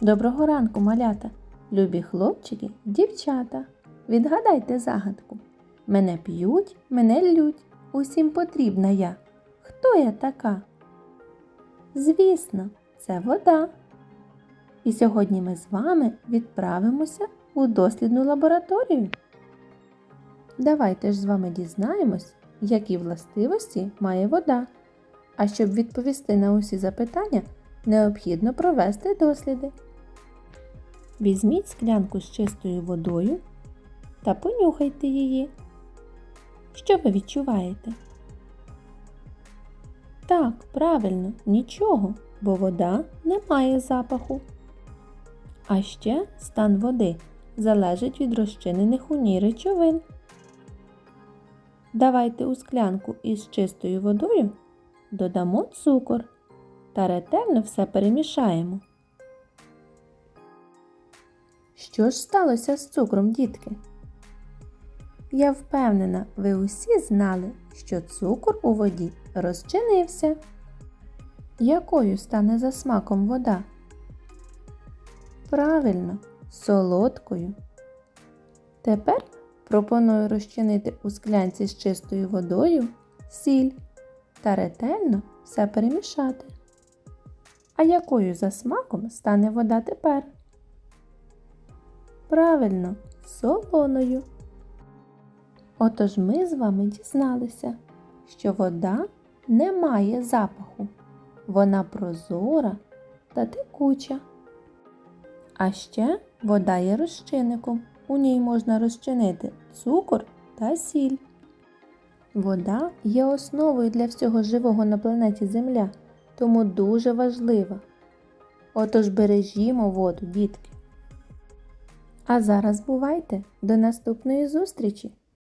Доброго ранку, малята, любі хлопчики, дівчата. Відгадайте загадку. Мене п'ють, мене лють, усім потрібна я. Хто я така? Звісно, це вода. І сьогодні ми з вами відправимося у дослідну лабораторію. Давайте ж з вами дізнаємось, які властивості має вода. А щоб відповісти на усі запитання, необхідно провести досліди. Візьміть склянку з чистою водою та понюхайте її. Що ви відчуваєте? Так, правильно, нічого, бо вода не має запаху. А ще стан води залежить від розчинених у ній речовин. Давайте у склянку із чистою водою додамо цукор та ретельно все перемішаємо. Що ж сталося з цукром, дітки? Я впевнена, ви усі знали, що цукор у воді розчинився. Якою стане за смаком вода? Правильно, солодкою. Тепер пропоную розчинити у склянці з чистою водою сіль та ретельно все перемішати. А якою за смаком стане вода тепер? Правильно, солоною. Отож ми з вами дізналися, що вода не має запаху. Вона прозора та текуча. А ще вода є розчинником. У ній можна розчинити цукор та сіль. Вода є основою для всього живого на планеті Земля, тому дуже важлива. Отож бережімо воду, дітки. А зараз бувайте до наступної зустрічі!